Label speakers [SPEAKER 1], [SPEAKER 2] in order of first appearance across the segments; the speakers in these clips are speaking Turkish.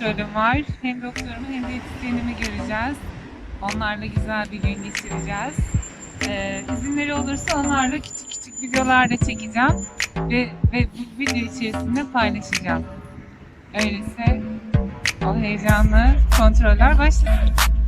[SPEAKER 1] kontrolüm var. Hem doktorumu hem diyetisyenimi göreceğiz. Onlarla güzel bir gün geçireceğiz. Ee, izinleri olursa onlarla küçük küçük videolar da çekeceğim. Ve, ve bu video içerisinde paylaşacağım. Öyleyse o heyecanlı kontroller başlasın.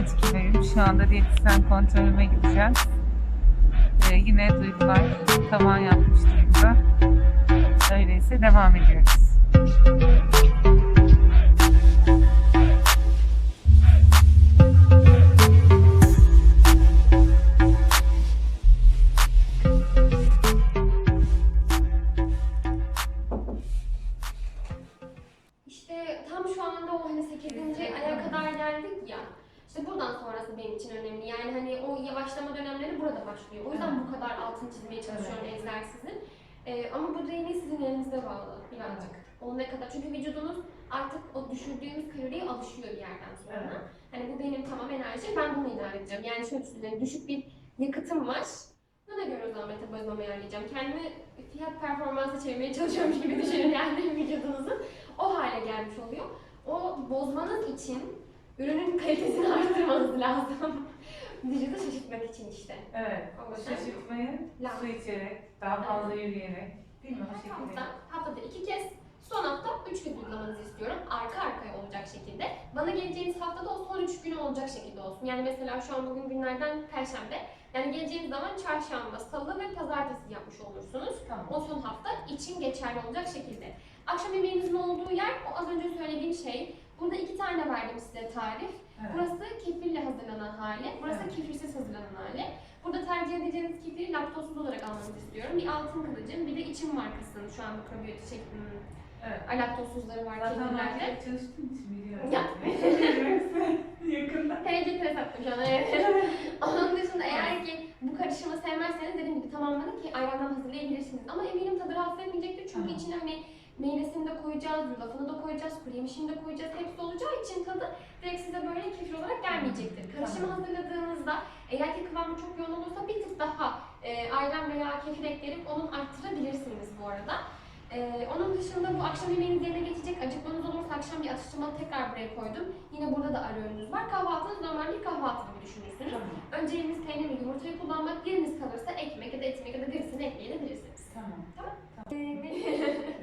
[SPEAKER 1] Kaç? Şu anda diyetisyen kontrolüme gideceğiz. Ee, yine duygular tavan yapmış durumda. Öyleyse devam ediyoruz.
[SPEAKER 2] İşte tam şu anda o hani 8. aya kadar geldik ya. İşte buradan sonrası benim için önemli. Yani hani o yavaşlama dönemleri burada başlıyor. O yüzden bu kadar altını çizmeye çalışıyorum egzersizin. Ee, ama bu denge sizin elinizde bağlı birazcık. O ne kadar çünkü vücudunuz artık o düşürdüğümüz kaloriye alışıyor bir yerden sonra.
[SPEAKER 1] Evet.
[SPEAKER 2] Hani bu benim tamam enerjim ben bunu idare edeceğim. Yani şöyle söyleyeyim düşük bir yakıtım var. Buna göre o zaman metabolizmamı ayarlayacağım. Kendimi fiyat performansı çevirmeye çalışıyormuş gibi düşünün yani vücudunuzun o hale gelmiş oluyor. O bozmanız için ürünün kalitesini arttırmanız lazım. Vücudu şaşırtmak için işte.
[SPEAKER 1] Evet,
[SPEAKER 2] O
[SPEAKER 1] şaşırtmayı
[SPEAKER 2] Lazım.
[SPEAKER 1] su içerek, daha fazla yürüyerek, değil mi? O
[SPEAKER 2] Her
[SPEAKER 1] şekilde.
[SPEAKER 2] hafta, haftada iki kez, son hafta üç kez uygulamanızı istiyorum. Arka arkaya olacak şekilde. Bana geleceğiniz haftada o son üç günü olacak şekilde olsun. Yani mesela şu an bugün günlerden perşembe. Yani geleceğiniz zaman çarşamba, salı ve pazartesi yapmış olursunuz.
[SPEAKER 1] Tamam.
[SPEAKER 2] O son hafta için geçerli olacak şekilde. Akşam yemeğinizin olduğu yer, o az önce söylediğim şey. Burada iki tane verdim size tarif.
[SPEAKER 1] Evet.
[SPEAKER 2] Burası kefirle hazırlanan hali, burası
[SPEAKER 1] Evet.
[SPEAKER 2] kefirsiz hazırlanan hali. Burada tercih edeceğiniz kefiri laktozsuz olarak almanızı istiyorum. Bir altın kılıcım, bir de içim markasının şu an mikrobiyotik şeklinde
[SPEAKER 1] Evet.
[SPEAKER 2] laktozsuzları var kefirlerde.
[SPEAKER 1] markette çalıştığım için biliyorum.
[SPEAKER 2] Ya.
[SPEAKER 1] Yakında.
[SPEAKER 2] TC pres attım şu an. evet. Onun dışında eğer ki bu karışımı sevmezseniz dediğim gibi tamamladık ki ayrandan hazırlayabilirsiniz. Ama eminim tadı rahatsız etmeyecektir çünkü içine hani meyvesini de koyacağız, yulafını da koyacağız, kuru yemişini de koyacağız. Hepsi olacağı için tadı direkt size böyle kefir olarak gelmeyecektir. Karışımı hazırladığınızda eğer ki kıvamı çok yoğun olursa bir tık daha e, ayran veya kefir ekleyip onu arttırabilirsiniz bu arada. Ee, onun dışında bu akşam yemeğiniz yerine geçecek. Acıkmanız olursa akşam bir atıştırmalık tekrar buraya koydum. Yine burada da ara öğününüz var. Kahvaltınız normal bir kahvaltı gibi düşünürsünüz.
[SPEAKER 1] Tamam.
[SPEAKER 2] Önceliğiniz peynir ve yumurtayı kullanmak, yeriniz kalırsa ekmek ya da ekmek ya da birisini ekleyebilirsiniz.
[SPEAKER 1] Tamam.
[SPEAKER 2] Ee,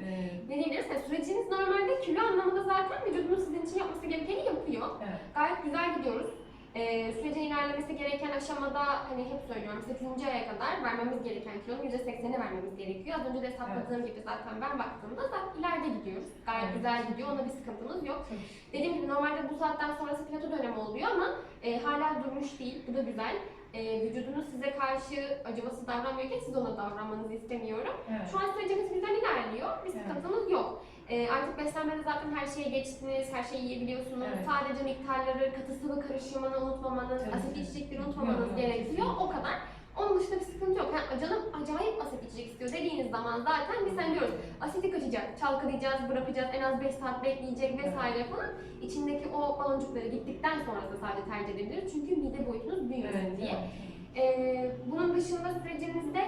[SPEAKER 1] Ee,
[SPEAKER 2] ne diyebiliriz? Yani süreciniz normalde kilo anlamında zaten vücudunuz sizin için yapması gerekeni yapıyor.
[SPEAKER 1] evet.
[SPEAKER 2] Gayet güzel gidiyoruz. Ee, sürecin ilerlemesi gereken aşamada hani hep söylüyorum 8. aya kadar vermemiz gereken kilonun %80'i vermemiz gerekiyor. Az önce de hesapladığım gibi zaten ben baktığımda zaten ileride gidiyoruz. Gayet
[SPEAKER 1] Evet.
[SPEAKER 2] güzel gidiyor. Onda bir sıkıntımız yok.
[SPEAKER 1] Çok
[SPEAKER 2] Dediğim gibi normalde bu saatten sonrası plato dönemi oluyor ama e, hala durmuş değil. Bu da güzel. E, vücudunuz size karşı acımasız davranmıyorken siz ona davranmanızı istemiyorum.
[SPEAKER 1] Evet.
[SPEAKER 2] Şu an sürecimiz güzel ilerliyor. Bir
[SPEAKER 1] Evet.
[SPEAKER 2] sıkıntımız yok. E, artık beslenmede zaten her şeye geçtiniz, her şeyi yiyebiliyorsunuz.
[SPEAKER 1] Evet.
[SPEAKER 2] Sadece miktarları, katı sıvı karışımını unutmamanız,
[SPEAKER 1] Tabii.
[SPEAKER 2] asit içecekleri unutmamanız
[SPEAKER 1] Yok,
[SPEAKER 2] gerekiyor. O kadar. Onun dışında bir sıkıntı yok. Yani canım acayip asit içecek istiyor dediğiniz zaman zaten biz sen diyoruz asiti kaçacak, çalkalayacağız, bırakacağız, en az 5 saat bekleyecek vesaire falan. İçindeki o baloncukları gittikten sonra da sadece tercih edebiliriz. Çünkü mide boyutunuz büyümesin
[SPEAKER 1] Evet.
[SPEAKER 2] diye.
[SPEAKER 1] evet.
[SPEAKER 2] Ee, bunun dışında sürecinizde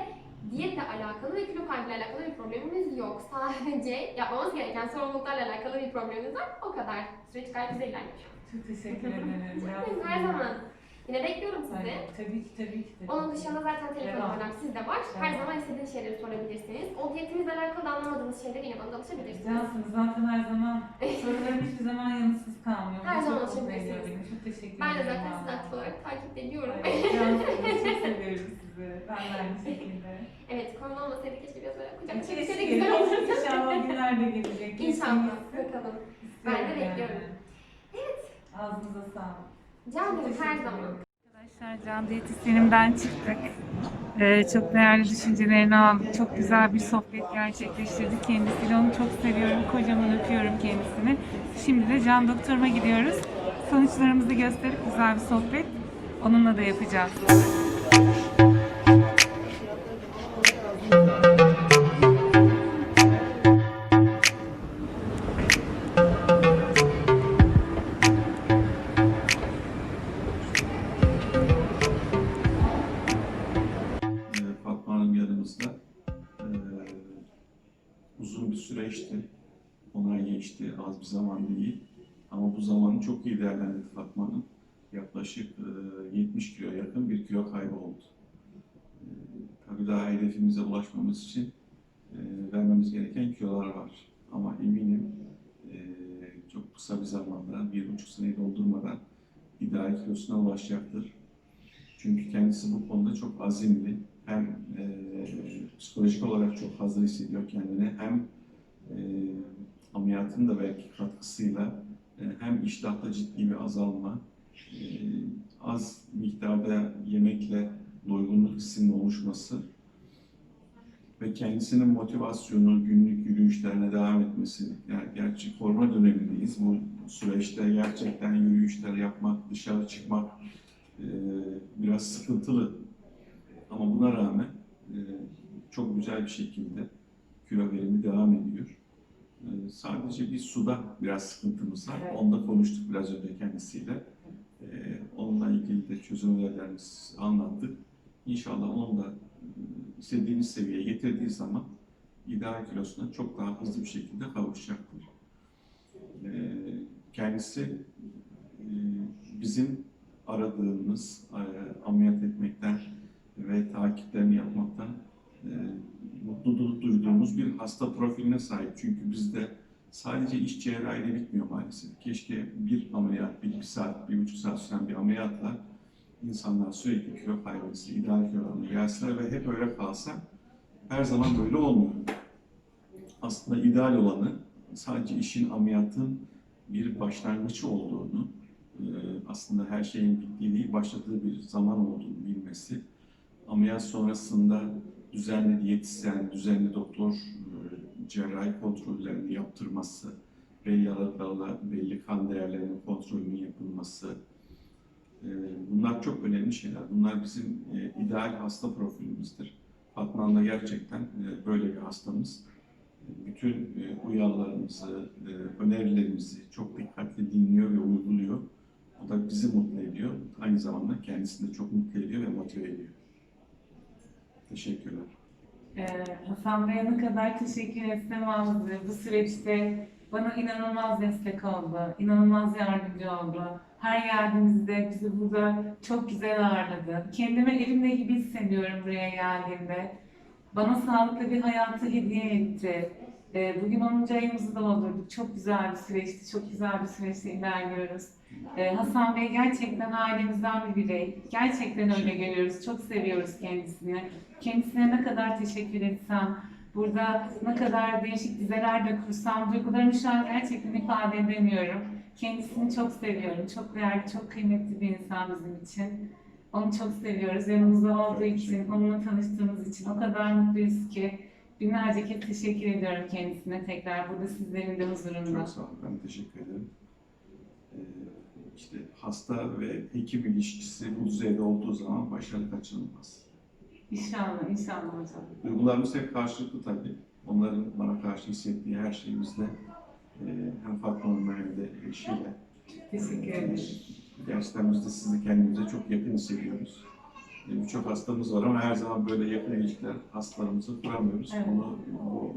[SPEAKER 2] diyetle alakalı ve kilo kaybıyla alakalı bir problemimiz yok. Sadece yapmamız gereken sorumluluklarla alakalı bir problemimiz var. O kadar. Süreç gayet güzel ilerliyor.
[SPEAKER 1] Çok teşekkür ederim.
[SPEAKER 2] Her zaman. Yine bekliyorum sizi.
[SPEAKER 1] Ay, Tabii ki tabii ki. tabii
[SPEAKER 2] Onun dışında zaten telefon numaram sizde var. Her
[SPEAKER 1] Devam.
[SPEAKER 2] zaman istediğiniz şeyleri sorabilirsiniz. O diyetimizle alakalı anlamadığınız şeyleri yine bana danışabilirsiniz.
[SPEAKER 1] Cansınız zaten her zaman sorularım hiçbir zaman yanıtsız kalmıyor.
[SPEAKER 2] Her zaman
[SPEAKER 1] beni. Çok teşekkür
[SPEAKER 2] Ben de
[SPEAKER 1] ederim.
[SPEAKER 2] zaten sizi aktif olarak takip ediyorum.
[SPEAKER 1] Cansınız çok seviyorum sizi. Ben de aynı şekilde.
[SPEAKER 2] evet, konu olmasaydı keşke biraz böyle kucak
[SPEAKER 1] Keşke
[SPEAKER 2] çekişleri güzel olurdu.
[SPEAKER 1] İnşallah o günler de gelecek.
[SPEAKER 2] İnşallah. Bakalım. Ben de
[SPEAKER 1] yani.
[SPEAKER 2] bekliyorum.
[SPEAKER 1] Ağzınıza sağlık.
[SPEAKER 2] Ederim her zaman.
[SPEAKER 1] Arkadaşlar Can Diyetisyenimden çıktık. Ee, çok değerli düşüncelerini aldık. Çok güzel bir sohbet gerçekleştirdik kendisiyle. Onu çok seviyorum. Kocaman öpüyorum kendisini. Şimdi de Can Doktoruma gidiyoruz. Sonuçlarımızı gösterip güzel bir sohbet onunla da yapacağız.
[SPEAKER 3] Çok iyi değerlendirdi Fatma Hanım. Yaklaşık e, 70 kilo yakın bir kilo kaybı oldu. Ee, tabii daha hedefimize ulaşmamız için e, vermemiz gereken kilolar var. Ama eminim e, çok kısa bir zamanda, bir buçuk seneyi doldurmadan ideal kilosuna ulaşacaktır. Çünkü kendisi bu konuda çok azimli. Hem e, psikolojik olarak çok hazır hissediyor kendini hem e, ameliyatın da belki katkısıyla e, hem iştahta ciddi bir azalma, e, az miktarda yemekle doygunluk hissinin oluşması ve kendisinin motivasyonu, günlük yürüyüşlerine devam etmesi. Yani gerçi korona dönemindeyiz. Bu süreçte gerçekten yürüyüşler yapmak, dışarı çıkmak e, biraz sıkıntılı. Ama buna rağmen çok güzel bir şekilde kilo verimi devam ediyor. E, sadece bir suda biraz sıkıntımız var.
[SPEAKER 1] Evet.
[SPEAKER 3] Onu da konuştuk biraz önce kendisiyle. E, onunla ilgili de çözüm önerilerimizi anlattık. İnşallah onu da e, istediğimiz seviyeye getirdiği zaman ideal kilosuna çok daha hızlı bir şekilde kavuşacaktır. E, kendisi e, bizim aradığımız e, ameliyat etmekten ve takiplerini yapmaktan mutluluk duyduğumuz bir hasta profiline sahip. Çünkü bizde sadece iç cerrahiyle bitmiyor maalesef. Keşke bir ameliyat, bir, bir saat, bir buçuk saat süren bir ameliyatla insanlar sürekli kilo kaybetse, ideal kilolarına gelseler ve hep öyle kalsa her zaman böyle olmuyor. Aslında ideal olanı sadece işin ameliyatın bir başlangıcı olduğunu, e, aslında her şeyin bittiği değil, başladığı bir zaman olduğunu bilmesi, ameliyat sonrasında düzenli diyetisyen, düzenli doktor e, cerrahi kontrollerini yaptırması, belli aralıklarla belli kan değerlerinin kontrolünün yapılması, e, bunlar çok önemli şeyler. Bunlar bizim e, ideal hasta profilimizdir. Fatma Hanım da gerçekten böyle bir hastamız. Bütün uyarılarımızı, e, önerilerimizi çok dikkatli dinliyor ve uyguluyor. O da bizi mutlu ediyor. Aynı zamanda kendisini de çok mutlu ediyor ve motive ediyor. Teşekkürler.
[SPEAKER 1] Ee, Hasan Bey'e ne kadar teşekkür etsem azdır. Bu süreçte bana inanılmaz destek oldu, inanılmaz yardımcı oldu. Her geldiğimizde bizi burada çok güzel ağırladı. Kendimi elimde gibi hissediyorum buraya geldiğimde. Bana sağlıklı bir hayatı hediye etti. Ee, Bugün 10. ayımızı doldurduk. Çok güzel bir süreçti, çok güzel bir süreçte ilerliyoruz. Ee, Hasan Bey gerçekten ailemizden bir birey. Gerçekten öyle görüyoruz. Çok seviyoruz kendisini. Kendisine ne kadar teşekkür etsem, burada ne kadar değişik dizeler de kursam, duygularımı şu an gerçekten ifade edemiyorum. Kendisini çok seviyorum. Çok değerli, çok kıymetli bir insan bizim için. Onu çok seviyoruz. Yanımızda olduğu için, onunla tanıştığımız için o kadar mutluyuz ki binlerce kez teşekkür ediyorum kendisine tekrar burada sizlerin de huzurunda.
[SPEAKER 3] Çok sağ olun. Ben teşekkür ederim. Ee, işte hasta ve hekim ilişkisi bu düzeyde olduğu zaman başarı kaçınılmaz.
[SPEAKER 1] İnşallah, inşallah hocam.
[SPEAKER 3] Duygularımız hep karşılıklı tabii. Onların bana karşı hissettiği her şeyimizde e, hem Fatma Hanım'la hem de eşiyle.
[SPEAKER 1] Teşekkür ederim.
[SPEAKER 3] Gerçekten biz de sizi kendimize çok yakın hissediyoruz. Birçok hastamız var ama her zaman böyle yakın ilişkiler hastalarımızı kuramıyoruz.
[SPEAKER 1] Evet.
[SPEAKER 3] Bunu, bu,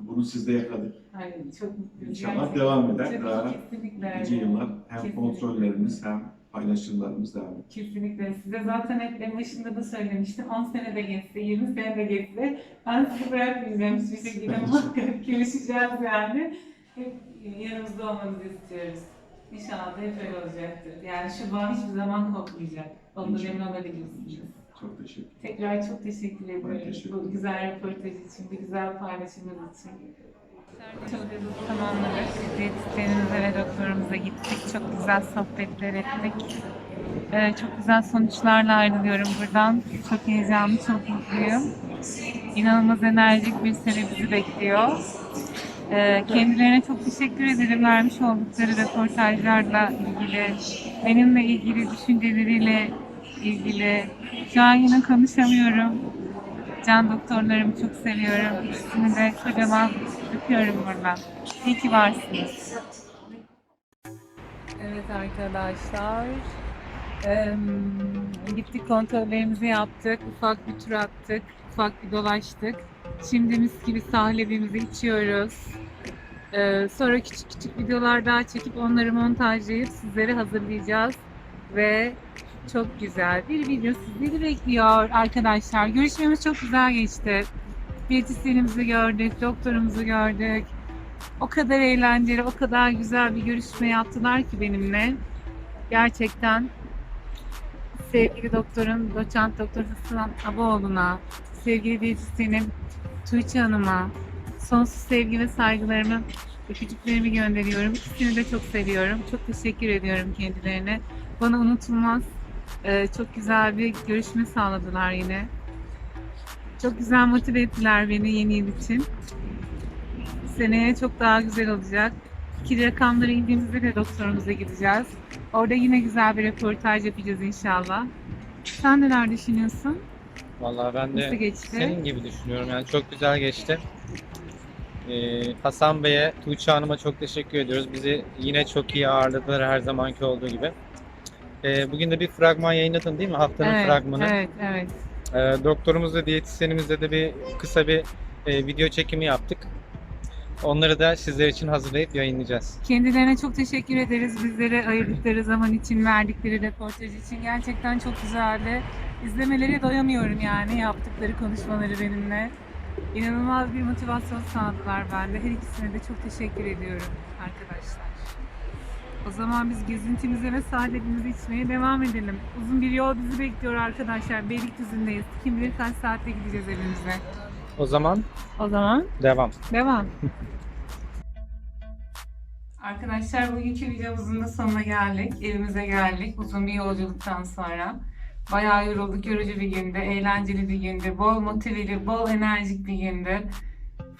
[SPEAKER 3] bunu sizde yakaladık.
[SPEAKER 1] Aynen, çok mutluyuz.
[SPEAKER 3] İnşallah
[SPEAKER 1] Gerçekten.
[SPEAKER 3] devam eder.
[SPEAKER 1] Tabii,
[SPEAKER 3] Daha
[SPEAKER 1] kesinlikle.
[SPEAKER 3] nice yıllar hem
[SPEAKER 1] Kesinlikle.
[SPEAKER 3] kontrollerimiz hem paylaşımlarımız devam eder.
[SPEAKER 1] Kesinlikle. Size zaten hep en başında da söylemiştim. 10 sene de geçse, 20 sene de geçse ben sizi bırakmayacağım hiçbir şekilde. Muhakkak görüşeceğiz yani. Hep yanımızda olmanızı istiyoruz. İnşallah da hep öyle olacaktır. Yani şu bağ hiçbir zaman kopmayacak. Ondan emin olabilirsiniz.
[SPEAKER 3] Çok teşekkür ederim.
[SPEAKER 1] Tekrar çok teşekkür
[SPEAKER 3] teşekkür
[SPEAKER 1] bu güzel röportaj için, bu güzel paylaşımınız için. Tamamladık. Diyetisyenimize ve doktorumuza gittik. Çok güzel sohbetler ettik. Ee, çok güzel sonuçlarla ayrılıyorum buradan. Çok heyecanlı, çok mutluyum. İnanılmaz enerjik bir sene bizi bekliyor. Ee, kendilerine çok teşekkür ederim vermiş oldukları röportajlarla ilgili, benimle ilgili düşünceleriyle ilgili. Şu an yine konuşamıyorum. Can doktorlarımı çok seviyorum. İkisini de kocaman öpüyorum buradan. İyi ki varsınız. Evet arkadaşlar. Eee, gittik kontrollerimizi yaptık. Ufak bir tur attık. Ufak bir dolaştık. Şimdi mis gibi sahlebimizi içiyoruz. Eee, sonra küçük küçük videolar daha çekip onları montajlayıp sizlere hazırlayacağız. Ve çok güzel bir video sizleri bekliyor arkadaşlar. Görüşmemiz çok güzel geçti. Diyetisyenimizi gördük, doktorumuzu gördük. O kadar eğlenceli, o kadar güzel bir görüşme yaptılar ki benimle. Gerçekten sevgili doktorum, doçent doktor Hasan Aboğlu'na, sevgili diyetisyenim Tuğçe Hanım'a sonsuz sevgi ve saygılarımı, öpücüklerimi gönderiyorum. İkisini de çok seviyorum. Çok teşekkür ediyorum kendilerine. Bana unutulmaz ee, çok güzel bir görüşme sağladılar yine. Çok güzel motive ettiler beni yeni yıl için. Seneye çok daha güzel olacak. İki rakamları indiğimizde de doktorumuza gideceğiz. Orada yine güzel bir röportaj yapacağız inşallah. Sen neler düşünüyorsun?
[SPEAKER 4] Vallahi ben
[SPEAKER 1] Nasıl
[SPEAKER 4] de
[SPEAKER 1] geçti?
[SPEAKER 4] senin gibi düşünüyorum. Yani çok güzel geçti. Ee, Hasan Bey'e, Tuğçe Hanım'a çok teşekkür ediyoruz. Bizi yine çok iyi ağırladılar her zamanki olduğu gibi. Ee, bugün de bir fragman yayınladın değil mi? Haftanın
[SPEAKER 1] evet,
[SPEAKER 4] fragmanı.
[SPEAKER 1] evet, evet.
[SPEAKER 4] Ee, doktorumuzla, diyetisyenimizle de bir kısa bir e, video çekimi yaptık. Onları da sizler için hazırlayıp yayınlayacağız.
[SPEAKER 1] Kendilerine çok teşekkür ederiz. Bizlere ayırdıkları zaman için, verdikleri röportaj için. Gerçekten çok güzeldi. İzlemelere doyamıyorum yani yaptıkları konuşmaları benimle. İnanılmaz bir motivasyon sağladılar bende. Her ikisine de çok teşekkür ediyorum arkadaşlar. O zaman biz gezintimize ve saadetimizi içmeye devam edelim. Uzun bir yol bizi bekliyor arkadaşlar. Beylikdüzü'ndeyiz. Kim bilir kaç saatte gideceğiz evimize.
[SPEAKER 4] O zaman
[SPEAKER 1] O zaman
[SPEAKER 4] devam.
[SPEAKER 1] Devam. Arkadaşlar bugünkü videomuzun da sonuna geldik. Evimize geldik uzun bir yolculuktan sonra. Bayağı yorulduk, yorucu bir gündü, eğlenceli bir gündü, bol motiveli, bol enerjik bir gündü.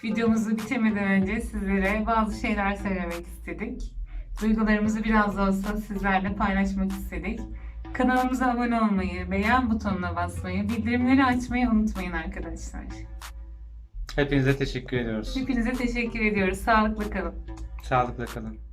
[SPEAKER 1] Videomuzu bitirmeden önce sizlere bazı şeyler söylemek istedik. Duygularımızı biraz da olsa sizlerle paylaşmak istedik. Kanalımıza abone olmayı, beğen butonuna basmayı, bildirimleri açmayı unutmayın arkadaşlar.
[SPEAKER 4] Hepinize teşekkür ediyoruz.
[SPEAKER 1] Hepinize teşekkür ediyoruz. Sağlıklı kalın.
[SPEAKER 4] Sağlıkla kalın.